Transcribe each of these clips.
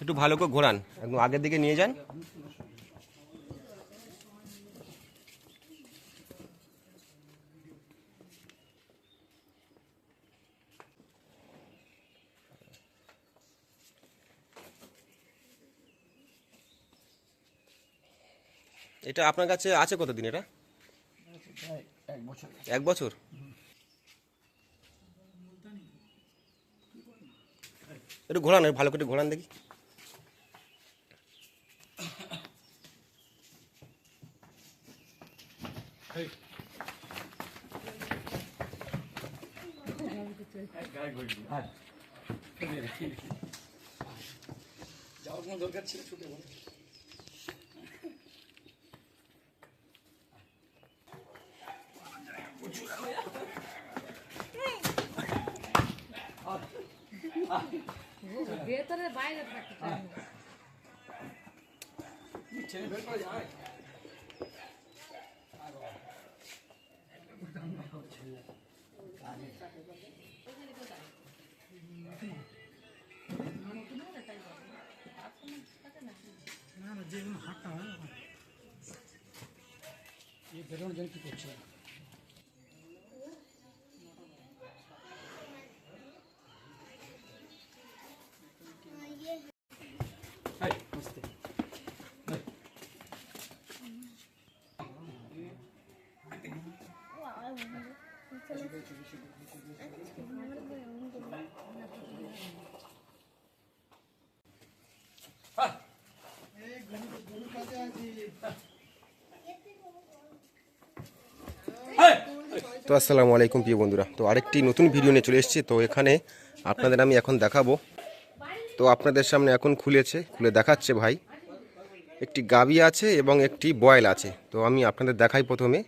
একটু ভালো করে ঘোরান। একদম আগের দিকে নিয়ে যান। এটা আপনার কাছে আছে কতদিন এটা? এক বছর। এক বছর? একটু ঘোরান ভালো করে ঘোরান দেখি। যাওয়ার কোনো দরকার ছিল? ছুটে বলে। ভেতরে বাইরে থাকতে চাই ছেলে বের করে যায়। এই বেরোনোর জন্য তো আসসালামু আলাইকুম প্রিয় বন্ধুরা। তো আরেকটি নতুন ভিডিও নিয়ে চলে এসেছি। তো এখানে আপনাদের আমি এখন দেখাবো। তো আপনাদের সামনে এখন খুলেছে, খুলে দেখাচ্ছে ভাই। একটি গাবি আছে এবং একটি বয়েল আছে। তো আমি আপনাদের দেখাই প্রথমে।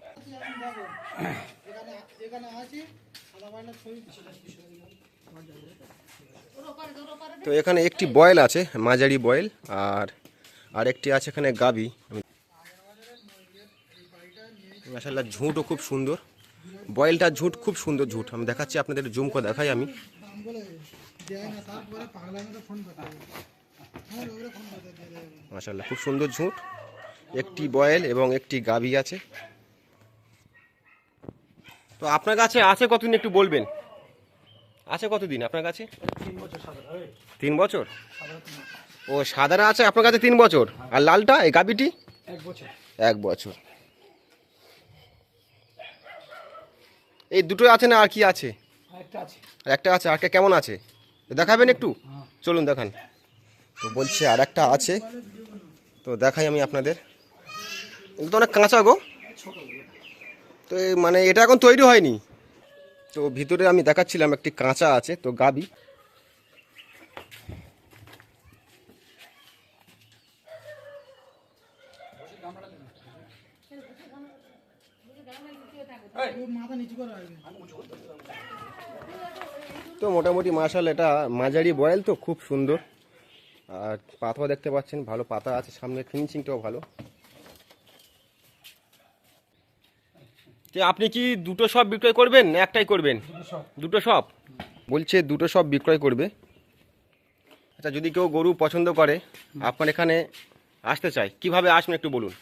তো এখানে একটি বয়েল আছে, মাঝারি বয়েল, আর আর একটি আছে এখানে গাবি। মাসাল্লাহ ঝুঁটও খুব সুন্দর। বয়েলটা ঝুঁট খুব সুন্দর ঝুঁট। আমি দেখাচ্ছি আপনাদের জুম করে দেখাই আমি। মাসাল্লাহ খুব সুন্দর ঝুঁট। একটি বয়েল এবং একটি গাবি আছে। তো আপনার কাছে আছে কতদিন একটু বলবেন? আছে কতদিন আপনার কাছে? তিন বছর। ও সাদারা আছে আপনার কাছে তিন বছর? আর লালটা এই গাবিটি এক বছর। এক বছর। এই দুটো আছে না আর কি আছে? আর একটা আছে আর একটা কেমন আছে? দেখাবেন একটু? চলুন দেখান। তো বলছে আর একটা আছে। তো দেখাই আমি আপনাদের। এগুলো তো অনেক কাঁচা গো। তো মানে এটা এখন তৈরি হয়নি। তো ভিতরে আমি দেখাচ্ছিলাম একটি কাঁচা আছে তো গাবি। তো মোটামুটি মার্শাল এটা মাঝারি বয়েল তো খুব সুন্দর। আর পাতাও দেখতে পাচ্ছেন ভালো পাতা আছে সামনে ফিনিশিংটাও ভালো। যে আপনি কি দুটো সব বিক্রয় করবেন একটাই করবেন? দুটো সব। বলছে দুটো সব বিক্রয় করবে। আচ্ছা যদি কেউ গরু পছন্দ করে আপনার এখানে আসতে চায় কীভাবে আসবেন একটু বলুন?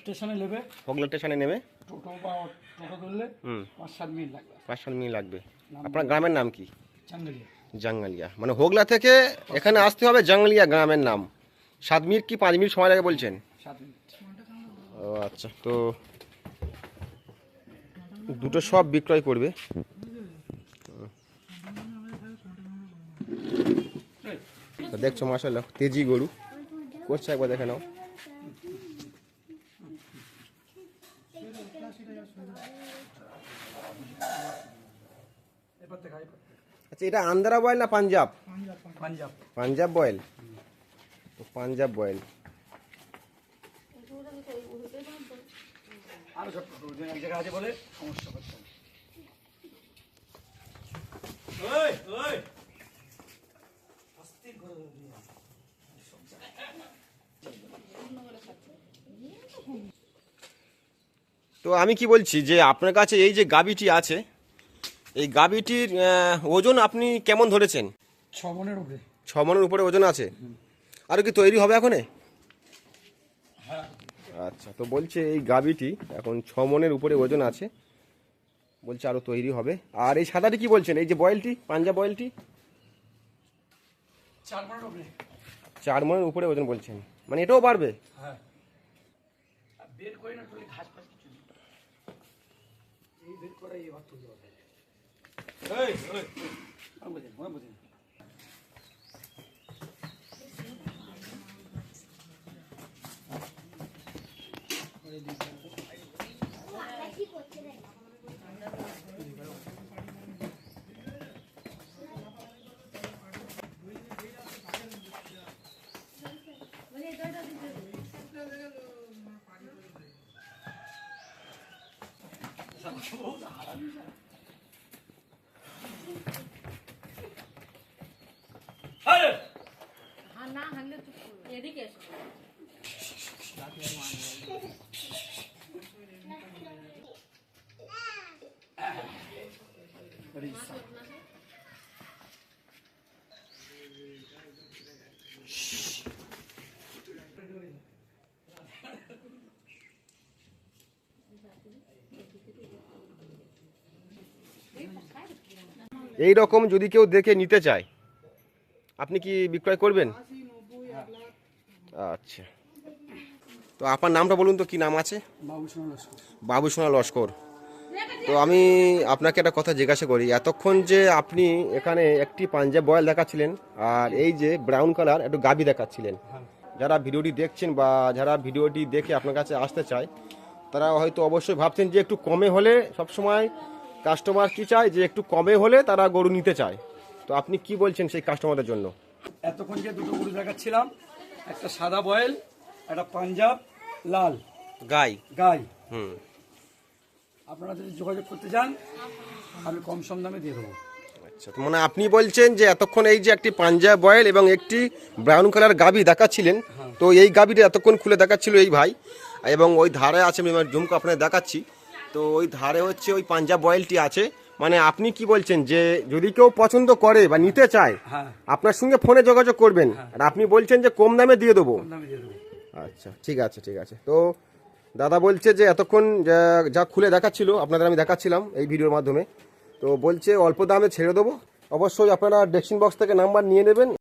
স্টেশনে নেবে। হোগলা স্টেশনে নেমে টোটো বা টোটো ধরলে হুম। পাঁচ সাত মিনিট লাগবে। পাঁচ সাত মিনিট লাগবে। আপনার গ্রামের নাম কি? চাঙ্গালিয়া জাঙ্গালিয়া। মানে হোগলা থেকে এখানে আসতে হবে জাঙ্গালিয়া গ্রামের নাম। সাত মিনিট কি পাঁচ মিনিট সময় লাগে বলছেন? ও আচ্ছা। তো দুটো সব বিক্রয় করবে। দেখছ মাসাল্লাহ তেজি গরু। করছে একবার দেখে নাও এরপর থেকে এরপর থেকে। আচ্ছা এটা আন্ধ্রা বয়েল না পাঞ্জাব? পাঞ্জাব। পাঞ্জাব বয়েল? তো পাঞ্জাব বয়েল। জায়গায় আছে বলে সমস্যা হচ্ছে না। ওই ওই অস্থির করে দিবি। তো আমি কি বলছি যে আপনার কাছে এই যে গাবিটি আছে এই গাবিটির ওজন আপনি কেমন ধরেছেন? ছ মনের উপরে। ছ মনের উপরে ওজন আছে? আরও কি তৈরি হবে এখনে? হ্যাঁ। আচ্ছা তো বলছে এই গাবিটি এখন ছ মনের উপরে ওজন আছে বলছে আরও তৈরি হবে। আর এই সাদাটি কি বলছেন? এই যে বয়েলটি পাঞ্জাব বয়েলটি? চার মনের উপরে। ওজন বলছেন। মানে এটাও বাড়বে? হ্যাঁ। বের করে না ঘাস ফাস কিছু নেই। এই বের করে এই ভাত তুলতে হবে এই এই আমি বুঝি আমি বুঝি আরে না করবে এদিকে এসো এই রকম যদি কেউ দেখে নিতে চায়, আপনি কি বিক্রয় করবেন? আচ্ছা। তো আপনার নামটা বলুন তো, কি নাম আছে? বাবুসোনা লস্কর। তো আমি আপনাকে একটা কথা জিজ্ঞাসা করি, এতক্ষণ যে আপনি এখানে একটি পাঞ্জাব বয়েল দেখাচ্ছিলেন, আর এই যে ব্রাউন কালার একটু গাবি দেখাচ্ছিলেন। যারা ভিডিওটি দেখছেন বা যারা ভিডিওটি দেখে আপনার কাছে আসতে চায়, তারা হয়তো অবশ্যই ভাবছেন যে একটু কমে হলে সবসময় কাস্টমার কি চায় যে একটু কমে হলে তারা গরু নিতে চায়? তো আপনি কি বলছেন সেই কাস্টমারদের জন্য? এতক্ষণ যে দুটো গরু দেখাচ্ছিলাম একটা সাদা বয়েল একটা পাঞ্জাব লাল। গাই। গাই। হুম। আপনারা যদি যোগাযোগ করতে চান আমি কম সম দামে দিয়ে দেবো। আচ্ছা তো মানে আপনি বলছেন যে এতক্ষণ এই যে একটি পাঞ্জাব বয়েল এবং একটি ব্রাউন কালার গাবি দেখাচ্ছিলেন তো এই গাবিটা এতক্ষণ খুলে দেখাচ্ছিল এই ভাই এবং ওই ধারে আছে আমি আমার ঝুমকো আপনাকে দেখাচ্ছি। তো ওই ধারে হচ্ছে ওই পাঞ্জাব বয়েলটি আছে। মানে আপনি কি বলছেন যে যদি কেউ পছন্দ করে বা নিতে চায় হ্যাঁ। আপনার সঙ্গে ফোনে যোগাযোগ করবেন। আর আপনি বলছেন যে কম দামে দিয়ে দেবো। আচ্ছা ঠিক আছে ঠিক আছে। তো দাদা বলছে যে এতক্ষণ যা- খুলে দেখাচ্ছিল আপনাদের আমি দেখাচ্ছিলাম এই ভিডিওর মাধ্যমে। তো বলছে অল্প দামে ছেড়ে দেবো। অবশ্যই আপনারা ডেস্কিং বক্স থেকে নাম্বার নিয়ে নেবেন।